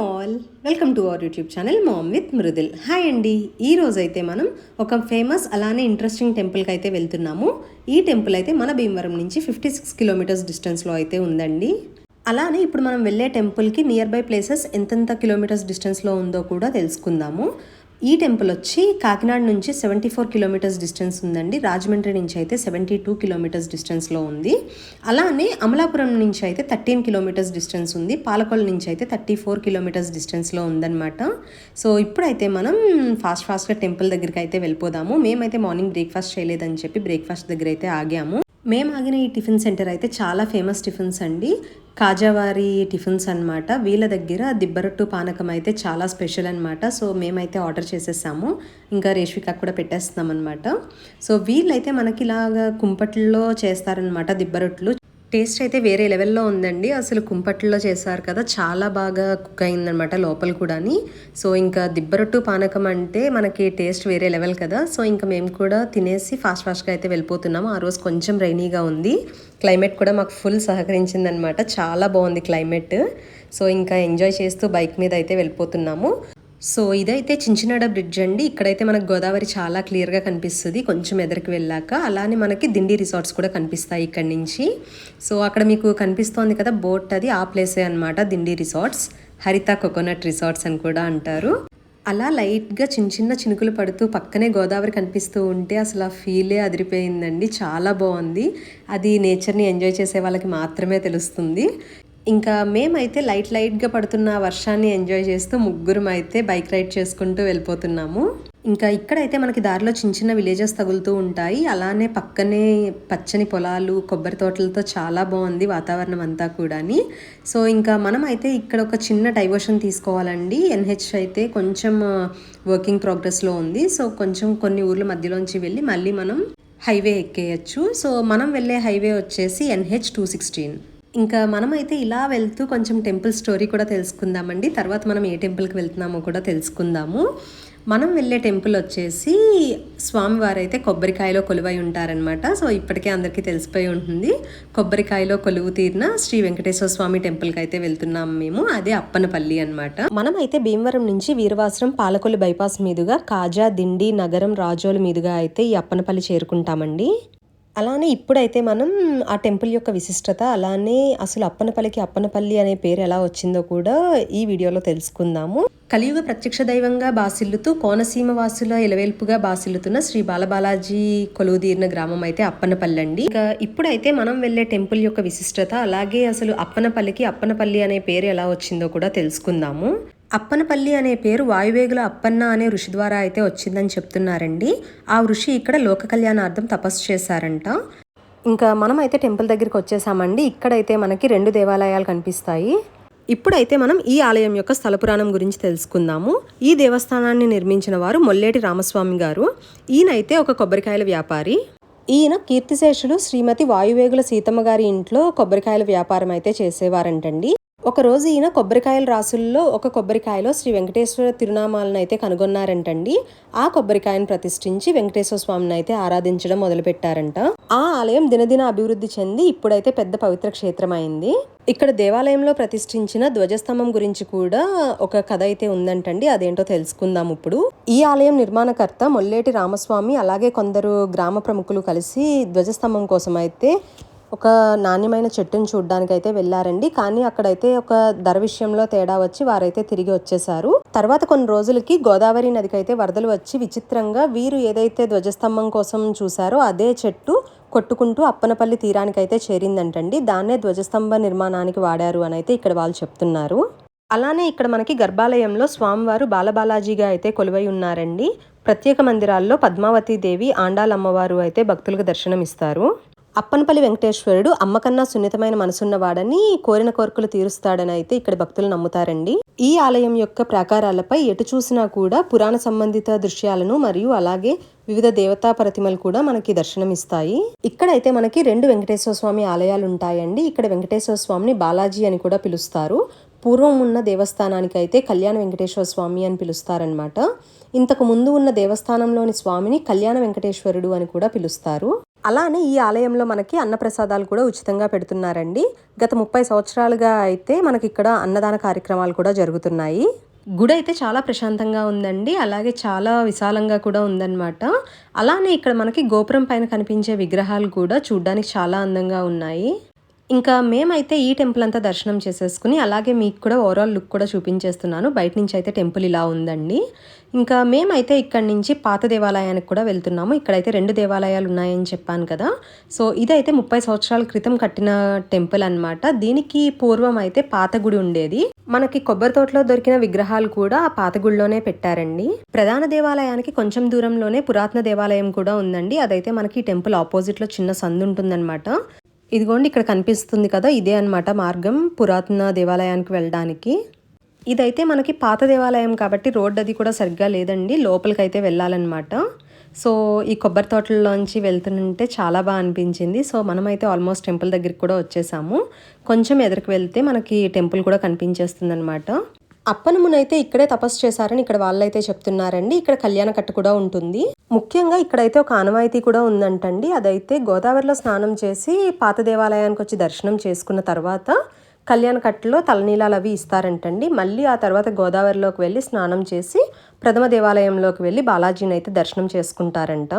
All welcome to our YouTube channel mom with Mridul. Hi అండి. ఈ రోజు అయితే మనం ఒక ఫేమస్ అలానే ఇంట్రెస్టింగ్ టెంపుల్కి అయితే వెళ్తున్నాము. ఈ టెంపుల్ అయితే మన భీమవరం నుంచి ఫిఫ్టీ సిక్స్ కిలోమీటర్స్ డిస్టెన్స్లో అయితే ఉందండి. అలానే ఇప్పుడు మనం వెళ్ళే టెంపుల్కి నియర్ బై ప్లేసెస్ ఎంతెంత కిలోమీటర్స్ డిస్టెన్స్లో ఉందో కూడా తెలుసుకుందాము. ఈ టెంపుల్ వచ్చి కాకినాడ నుంచి సెవెంటీ ఫోర్ కిలోమీటర్స్ డిస్టెన్స్ ఉందండి. రాజమండ్రి నుంచి అయితే సెవెంటీ టూ కిలోమీటర్స్ డిస్టెన్స్లో ఉంది. అలానే అమలాపురం నుంచి అయితే థర్టీన్ కిలోమీటర్స్ డిస్టెన్స్ ఉంది. పాలకొల నుంచి అయితే థర్టీ ఫోర్ కిలోమీటర్స్ డిస్టెన్స్లో ఉందన్నమాట. సో ఇప్పుడైతే మనం ఫాస్ట్ ఫాస్ట్గా టెంపుల్ దగ్గరికి అయితే వెళ్ళిపోదాము. మేమైతే మార్నింగ్ బ్రేక్ఫాస్ట్ చేయలేదని చెప్పి బ్రేక్ఫాస్ట్ దగ్గర అయితే ఆగాము. మేము ఆగిన ఈ టిఫిన్ సెంటర్ అయితే చాలా ఫేమస్ టిఫిన్స్ అండి. కాజావారి టిఫిన్స్ అన్నమాట. వీళ్ళ దగ్గర దిబ్బరొట్టు పానకం అయితే చాలా స్పెషల్ అనమాట సో మేమైతే ఆర్డర్ చేసేసాము. ఇంకా రేష్విక కూడా పెట్టేస్తున్నాం అనమాట సో వీళ్ళైతే మనకి ఇలాగ కుంపట్లో చేస్తారనమాట దిబ్బరొట్లు. టేస్ట్ అయితే వేరే లెవెల్లో ఉందండి. అసలు కుంపట్లో చేశారు కదా చాలా బాగా కుక్ అయిందనమాట లోపల కూడాని. సో ఇంకా దిబ్బరొట్టు పానకం అంటే మనకి టేస్ట్ వేరే లెవెల్ కదా. సో ఇంకా మేము కూడా తినేసి ఫాస్ట్ ఫాస్ట్గా అయితే వెళ్ళిపోతున్నాము ఆ రోజు కొంచెం రైనీగా ఉంది. క్లైమేట్ కూడా మాకు ఫుల్ సహకరించిందనమాట చాలా బాగుంది క్లైమేట్ సో ఇంకా ఎంజాయ్ చేస్తూ బైక్ మీద అయితే వెళ్ళిపోతున్నాము. సో ఇదైతే చించినాడ బ్రిడ్జ్ అండి. ఇక్కడైతే మనకు గోదావరి చాలా క్లియర్గా కనిపిస్తుంది. కొంచెం ఎదరికి వెళ్ళాక అలానే మనకి దిండి రిసార్ట్స్ కూడా కనిపిస్తాయి ఇక్కడ నుంచి. సో అక్కడ మీకు కనిపిస్తోంది కదా బోట్ అది ఆ ప్లేసే అనమాట Dindi resorts. Haritha coconut resorts అని కూడా అంటారు. అలా లైట్గా చిన్న చిన్న చినుకులు పడుతూ పక్కనే గోదావరి కనిపిస్తూ ఉంటే అసలు ఆ ఫీలే అదిరిపోయిందండి. చాలా బాగుంది. అది నేచర్ని ఎంజాయ్ చేసే వాళ్ళకి మాత్రమే తెలుస్తుంది. ఇంకా మేమైతే లైట్ లైట్గా పడుతున్న వర్షాన్ని ఎంజాయ్ చేస్తూ ముగ్గురం అయితే బైక్ రైడ్ చేసుకుంటూ వెళ్ళిపోతున్నాము. ఇంకా ఇక్కడైతే మనకి దారిలో చిన్న చిన్న విలేజెస్ తగులుతూ ఉంటాయి. అలానే పక్కనే పచ్చని పొలాలు కొబ్బరి తోటలతో చాలా బాగుంది వాతావరణం అంతా కూడాని. సో ఇంకా మనం అయితే ఇక్కడ ఒక చిన్న డైవర్షన్ తీసుకోవాలండి. ఎన్హెచ్ అయితే కొంచెం వర్కింగ్ ప్రోగ్రెస్లో ఉంది. సో కొంచెం కొన్ని ఊర్ల మధ్యలోంచి వెళ్ళి మళ్ళీ మనం హైవే ఎక్కేయచ్చు. సో మనం వెళ్ళే హైవే వచ్చేసి ఎన్హెచ్ టూ సిక్స్టీన్. ఇంకా మనమైతే ఇలా వెళ్తూ కొంచెం టెంపుల్ స్టోరీ కూడా తెలుసుకుందామండి. తర్వాత మనం ఏ టెంపుల్కి వెళ్తున్నామో కూడా తెలుసుకుందాము. మనం వెళ్ళే టెంపుల్ వచ్చేసి స్వామివారు అయితే కొబ్బరికాయలో కొలువై ఉంటారనమాట సో ఇప్పటికే అందరికీ తెలిసిపోయి ఉంటుంది. కొబ్బరికాయలో కొలువు తీరిన శ్రీ వెంకటేశ్వర స్వామి టెంపుల్కి అయితే వెళ్తున్నాం మేము. అదే అప్పనపల్లి అనమాట మనం అయితే భీమవరం నుంచి వీరవాసరం పాలకొల్లు బైపాస్ మీదుగా కాజా దిండి నగరం రాజోలు మీదుగా అయితే ఈ అప్పనపల్లి చేరుకుంటామండి. అలానే ఇప్పుడైతే మనం ఆ టెంపుల్ యొక్క విశిష్టత అలానే అసలు అప్పనపల్లికి అప్పనపల్లి అనే పేరు ఎలా వచ్చిందో కూడా ఈ వీడియోలో తెలుసుకుందాము. కలియుగ ప్రత్యక్ష దైవంగా బాసిల్లుతూ కోనసీమ వాసుల ఇలవేల్పుగా బాసిల్లుతున్న శ్రీ బాలబాలాజీ కొలువుదీరిన గ్రామం అయితే అప్పనపల్లి అండి. ఇంకా ఇప్పుడైతే మనం వెళ్ళే టెంపుల్ యొక్క విశిష్టత అలాగే అసలు అప్పనపల్లికి అప్పనపల్లి అనే పేరు ఎలా వచ్చిందో కూడా తెలుసుకుందాము. అప్పనపల్లి అనే పేరు వాయువేగుల అప్పన్న అనే ఋషి ద్వారా అయితే వచ్చిందని చెప్తున్నారండి. ఆ ఋషి ఇక్కడ లోక కళ్యాణార్థం తపస్సు చేశారంట. ఇంకా మనం అయితే టెంపుల్ దగ్గరికి వచ్చేసామండి. ఇక్కడైతే మనకి రెండు దేవాలయాలు కనిపిస్తాయి. ఇప్పుడైతే మనం ఈ ఆలయం యొక్క స్థలపురాణం గురించి తెలుసుకుందాము. ఈ దేవస్థానాన్ని నిర్మించిన వారు మొల్లేటి రామస్వామి గారు. ఈయనైతే ఒక కొబ్బరికాయల వ్యాపారి. ఈయన కీర్తిశేషులు శ్రీమతి వాయువేగుల సీతమ్మ గారి ఇంట్లో కొబ్బరికాయల వ్యాపారం అయితే చేసేవారంటండి. ఒక రోజు ఈయన కొబ్బరికాయల రాసుల్లో ఒక కొబ్బరికాయలో శ్రీ వెంకటేశ్వర తిరునామాలను అయితే కనుగొన్నారంటండి. ఆ కొబ్బరికాయను ప్రతిష్ఠించి వెంకటేశ్వర స్వామిని అయితే ఆరాధించడం మొదలుపెట్టారంట. ఆ ఆలయం దినదిన అభివృద్ధి చెంది ఇప్పుడైతే పెద్ద పవిత్ర క్షేత్రం అయింది ఇక్కడ దేవాలయంలో ప్రతిష్ఠించిన ధ్వజస్తంభం గురించి కూడా ఒక కథ అయితే ఉందంటండి. అదేంటో తెలుసుకుందాం ఇప్పుడు. ఈ ఆలయం నిర్మాణకర్త మొల్లేటి రామస్వామి అలాగే కొందరు గ్రామ ప్రముఖులు కలిసి ధ్వజస్తంభం కోసం అయితే ఒక నాణ్యమైన చెట్టును చూడ్డానికైతే అయితే వెళ్ళారండి. కానీ అక్కడైతే ఒక ధర విషయంలో తేడా వచ్చి వారైతే తిరిగి వచ్చేసారు. తర్వాత కొన్ని రోజులకి గోదావరి నదికి అయితే వరదలు వచ్చి విచిత్రంగా వీరు ఏదైతే ధ్వజస్తంభం కోసం చూసారో అదే చెట్టు కొట్టుకుంటూ అప్పనపల్లి తీరానికి అయితే చేరిందంటండి. దాన్నే ధ్వజస్తంభ నిర్మాణానికి వాడారు అని అయితే ఇక్కడ వాళ్ళు చెప్తున్నారు. అలానే ఇక్కడ మనకి గర్భాలయంలో స్వామివారు బాలబాలాజీగా అయితే కొలువై ఉన్నారండి. ప్రత్యేక మందిరాల్లో పద్మావతి దేవి ఆండాలమ్మవారు అయితే భక్తులకు దర్శనమిస్తారు. అప్పనపల్లి వెంకటేశ్వరుడు అమ్మకన్నా సున్నితమైన మనసున్నవాడని కోరిన కోరికలు తీరుస్తాడని అయితే ఇక్కడ భక్తులు నమ్ముతారండి. ఈ ఆలయం యొక్క ప్రాకారాలపై ఎటు చూసినా కూడా పురాణ సంబంధిత దృశ్యాలను మరియు అలాగే వివిధ దేవతా ప్రతిమలు కూడా మనకి దర్శనమిస్తాయి. ఇక్కడైతే మనకి రెండు వెంకటేశ్వర స్వామి ఆలయాలు ఉంటాయండి ఇక్కడ వెంకటేశ్వర స్వామిని బాలాజీ అని కూడా పిలుస్తారు. పూర్వం ఉన్న దేవస్థానానికి అయితే కళ్యాణ వెంకటేశ్వర స్వామి అని పిలుస్తారనమాట ఇంతకు ముందు ఉన్న దేవస్థానంలోని స్వామిని కళ్యాణ వెంకటేశ్వరుడు అని కూడా పిలుస్తారు. అలానే ఈ ఆలయంలో మనకి అన్నప్రసాదాలు కూడా ఉచితంగా పెడుతున్నారండి. గత ముప్పై సంవత్సరాలుగా అయితే మనకి ఇక్కడ అన్నదాన కార్యక్రమాలు కూడా జరుగుతున్నాయి. గుడి అయితే చాలా ప్రశాంతంగా ఉందండి. అలాగే చాలా విశాలంగా కూడా ఉందన్నమాట. అలానే ఇక్కడ మనకి గోపురం పైన కనిపించే విగ్రహాలు కూడా చూడ్డానికి చాలా అందంగా ఉన్నాయి. ఇంకా మేమైతే ఈ టెంపుల్ అంతా దర్శనం చేసేసుకుని అలాగే మీకు కూడా ఓవరాల్ లుక్ కూడా చూపించేస్తున్నాను. బయట నుంచి అయితే టెంపుల్ ఇలా ఉందండి. ఇంకా మేమైతే ఇక్కడి నుంచి పాత దేవాలయానికి కూడా వెళ్తున్నాము. ఇక్కడైతే రెండు దేవాలయాలు ఉన్నాయని చెప్పాను కదా. సో ఇదైతే ముప్పై సంవత్సరాల క్రితం కట్టిన టెంపుల్ అన్నమాట. దీనికి పూర్వం అయితే పాత గుడి ఉండేది. మనకి కొబ్బరి తోటలో దొరికిన విగ్రహాలు కూడా ఆ పాత గుడిలోనే పెట్టారండి. ప్రధాన దేవాలయానికి కొంచెం దూరంలోనే పురాతన దేవాలయం కూడా ఉందండి. అదైతే మనకి టెంపుల్ ఆపోజిట్లో చిన్న సందు ఉంటుందన్నమాట. ఇదిగోండి ఇక్కడ కనిపిస్తుంది కదా ఇదే అన్నమాట మార్గం పురాతన దేవాలయానికి వెళ్ళడానికి. ఇదైతే మనకి పాత దేవాలయం కాబట్టి రోడ్ అది కూడా సరిగ్గా లేదండి లోపలికి అయితే వెళ్ళాలన్నమాట. సో ఈ కొబ్బరి తోటల్లోంచి వెళ్తుంటే చాలా బాగా అనిపించింది. సో మనమైతే ఆల్మోస్ట్ టెంపుల్ దగ్గరికి కూడా వచ్చేసాము. కొంచెం ఎదురుకు వెళ్తే మనకి టెంపుల్ కూడా కనిపించేస్తుంది అనమాట అప్పనమునైతే ఇక్కడే తపస్సు చేశారని ఇక్కడ వాళ్ళైతే చెప్తున్నారండి. ఇక్కడ కళ్యాణ కట్టు కూడా ఉంటుంది. ముఖ్యంగా ఇక్కడైతే ఒక ఆనవాయితీ కూడా ఉందంటండి. అదైతే గోదావరిలో స్నానం చేసి పాత దేవాలయానికి వచ్చి దర్శనం చేసుకున్న తర్వాత కళ్యాణ కట్టులో తలనీలాలు అవి ఇస్తారంటండి. మళ్ళీ ఆ తర్వాత గోదావరిలోకి వెళ్ళి స్నానం చేసి ప్రథమ దేవాలయంలోకి వెళ్ళి బాలాజీని అయితే దర్శనం చేసుకుంటారంట.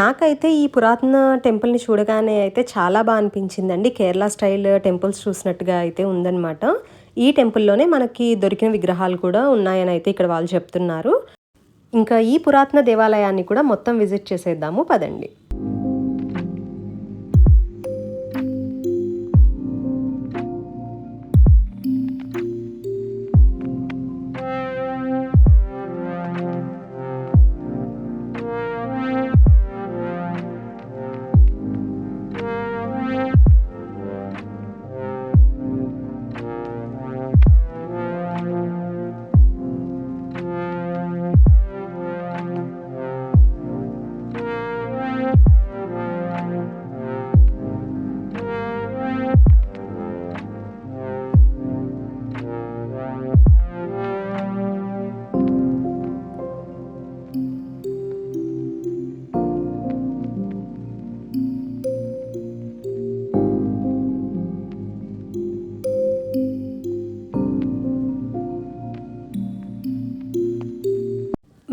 నాకైతే ఈ పురాతన టెంపుల్ని చూడగానే అయితే చాలా బాగా అనిపించిందండి. కేరళ స్టైల్ టెంపుల్స్ చూసినట్టుగా అయితే ఉందన్నమాట. ఈ టెంపుల్లోనే మనకి దొరికిన విగ్రహాలు కూడా ఉన్నాయని అయితే ఇక్కడ వాళ్ళు చెప్తున్నారు. ఇంకా ఈ పురాతన దేవాలయాన్ని కూడా మొత్తం విజిట్ చేసేద్దాము. పదండి.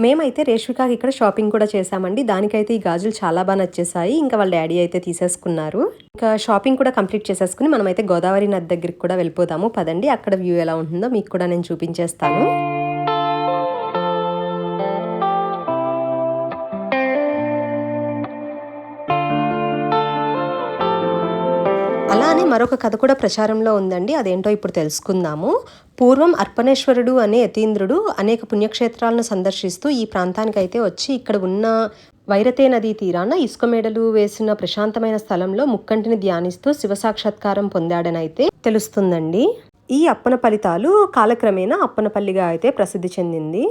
మేమైతే రేష్మికాకి ఇక్కడ షాపింగ్ కూడా చేశామండి. దానికైతే ఈ గాజులు చాలా బాగా నచ్చేసాయి ఇంకా వాళ్ళ డాడీ అయితే తీసేసుకున్నారు. ఇంకా షాపింగ్ కూడా కంప్లీట్ చేసేసుకుని మనమైతే గోదావరి నది దగ్గరికి కూడా వెళ్ళిపోదాము. పదండి అక్కడ వ్యూ ఎలా ఉంటుందో మీకు కూడా నేను చూపించేస్తాను. మరొక కథ కూడా ప్రచారంలో ఉందండి. అదేంటో ఇప్పుడు తెలుసుకుందాము. పూర్వం అర్పణేశ్వరుడు అనే యతీంద్రుడు అనేక పుణ్యక్షేత్రాలను సందర్శిస్తూ ఈ ప్రాంతానికైతే వచ్చి ఇక్కడ ఉన్న వైరతే నదీ తీరాన ఇసుక మేడలు వేసిన ప్రశాంతమైన స్థలంలో ముక్కంటిని ధ్యానిస్తూ శివ సాక్షాత్కారం పొందాడనైతే తెలుస్తుందండి. ఈ అప్పన ఫలితాలు కాలక్రమేణా అప్పనపల్లిగా అయితే ప్రసిద్ధి చెందింది.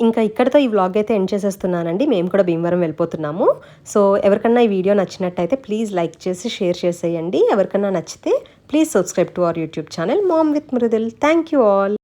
ఇంకా ఇక్కడతో ఈ వ్లాగ్ అయితే ఎండ్ చేసేస్తున్నానండి. మేము కూడా భీమవరం వెళ్ళిపోతున్నాము. సో ఎవరికన్నా ఈ వీడియో నచ్చినట్టయితే ప్లీజ్ లైక్ చేసి షేర్ చేసేయండి. ఎవరికన్నా నచ్చితే please subscribe to our YouTube channel mom with Mridul thank you all